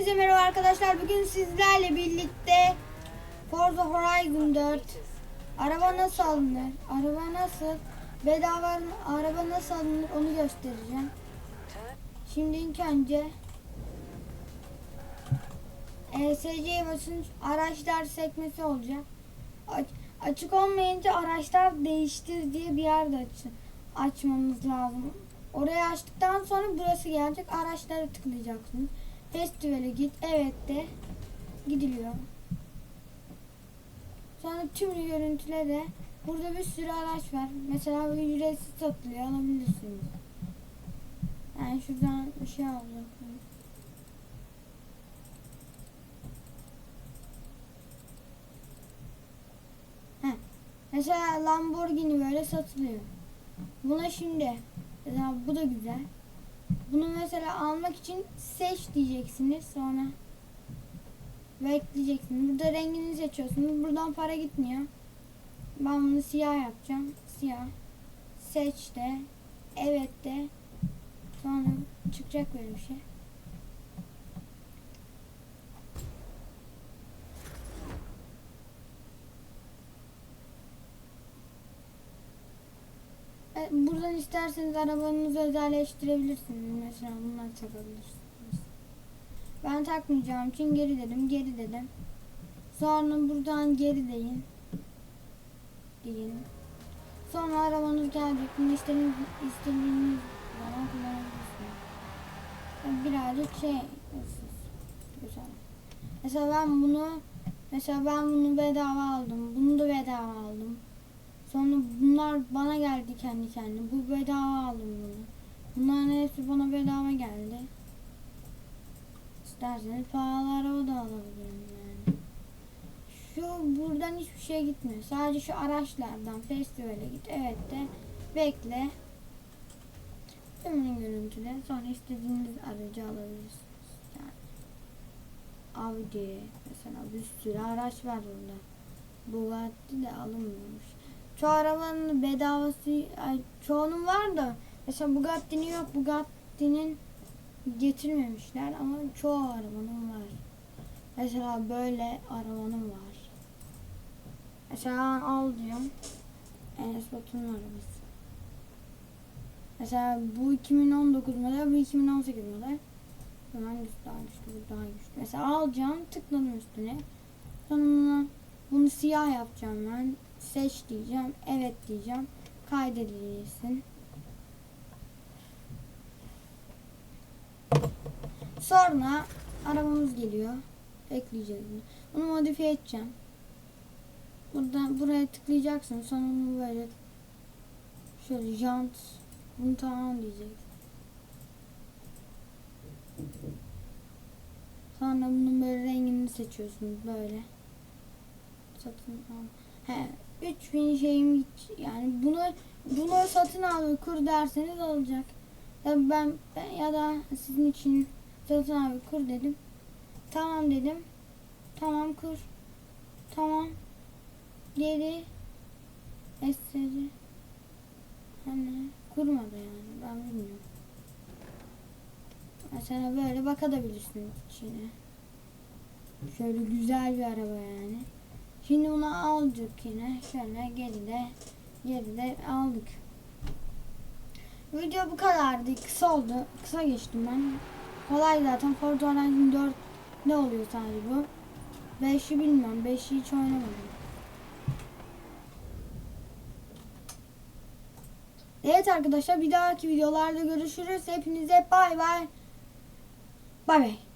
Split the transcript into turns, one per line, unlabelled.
Hepinize merhaba arkadaşlar. Bugün sizlerle birlikte Forza Horizon 4 araba nasıl alınır? Araba nasıl? Bedava araba nasıl alınır onu göstereceğim. Şimdi ilk önce ESC'ye basın araçlar sekmesi olacak. Aç- açık olmayınca araçlar değiştir diye bir yerde aç açmamız lazım. Orayı açtıktan sonra burası gelecek. Araçlara tıklayacaksınız. Festivale git. Evet de gidiliyor. Sonra tüm görüntülere burada bir sürü araç var. Mesela bu ücretsiz satılıyor. Alabilirsiniz. Yani şuradan bir şey alacaktım. Heh. Mesela Lamborghini böyle satılıyor. Buna şimdi mesela bu da güzel. Bunu mesela almak için seç diyeceksiniz sonra bekleyeceksiniz. Burada rengini seçiyorsunuz. Buradan para gitmiyor. Ben bunu siyah yapacağım. Siyah. Seç de. Evet de. Sonra çıkacak böyle bir şey. Buradan isterseniz arabanızı özelleştirebilirsiniz. Mesela bunlar takabilirsiniz. Ben takmayacağım için geri dedim, geri dedim. Sonra buradan geri deyin. Deyin. Sonra arabanız gelecek. Bunu istediğiniz, istediğiniz zaman kullanabilirsiniz. Birazcık şey güzel. Mesela ben bunu mesela ben bunu bedava aldım. Bunu da bedava aldım. Sonra bunlar bana geldi kendi kendine. Bu bedava aldım bunu. Bunların hepsi bana bedava geldi. İsterseniz pahalı araba da alabilirim yani. Şu buradan hiçbir şey gitmiyor. Sadece şu araçlardan festivale git. Evet de bekle. Tümünü görüntüle. Sonra istediğiniz aracı alabilirsiniz. Yani Audi mesela bir sürü araç var burada. Bugatti de alınmıyormuş. Çoğu arabanın bedavası, çoğunun var da mesela Bugatti'nin yok. Bugatti'nin getirmemişler ama çoğu arabanın var. Mesela böyle arabanın var. Mesela al diyorum. Enes Batur'un arabası. Mesela bu 2019 model, bu 2018 model. Bu Hangisi daha güçlü, daha güçlü. Mesela alacağım, tıkladım üstüne. Sonra bunu siyah yapacağım ben. Seç diyeceğim, evet diyeceğim. Kaydedilsin. Sonra arabamız geliyor. Ekleyeceğiz bunu. Modifiye edeceğim. Buradan buraya tıklayacaksın. Sonra bunu böyle şöyle jant bunu tamam diyeceksin. Sonra bunun böyle rengini seçiyorsunuz böyle. Satın al. He, 3000 şeyim yani bunu bunu satın al kur derseniz olacak. Tabii ben, ben ya da sizin için satın abi kur dedim. Tamam dedim. Tamam kur. Tamam. Geri. Eseri. Hani kurmadı yani ben bilmiyorum. Mesela böyle bakabilirsiniz içine. Şöyle güzel bir araba yani. Şimdi bunu aldık yine. Şöyle geride geride aldık. Video bu kadardı. Kısa oldu. Kısa geçtim ben. Kolay zaten. Forza Horizon 4 ne oluyor sadece bu? 5'i bilmiyorum. 5'i hiç oynamadım. Evet arkadaşlar bir dahaki videolarda görüşürüz. Hepinize bay bay. Bay bay.